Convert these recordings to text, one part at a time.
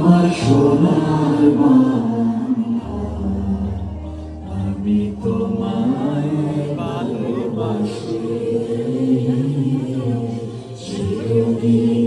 আমার সোনার আমি তোমায় ভালোবাসি। চিরদিন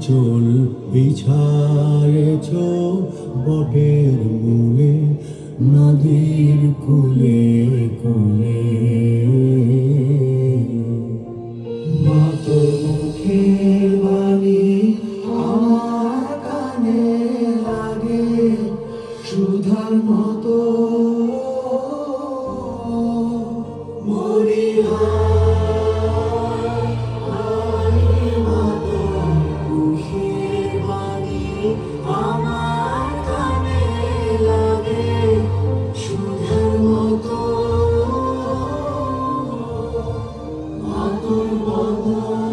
চল বিছায়েছ বটের মূলে নদীর কুলে কুলে? সুধার মতো মরিয়া Tu bondade.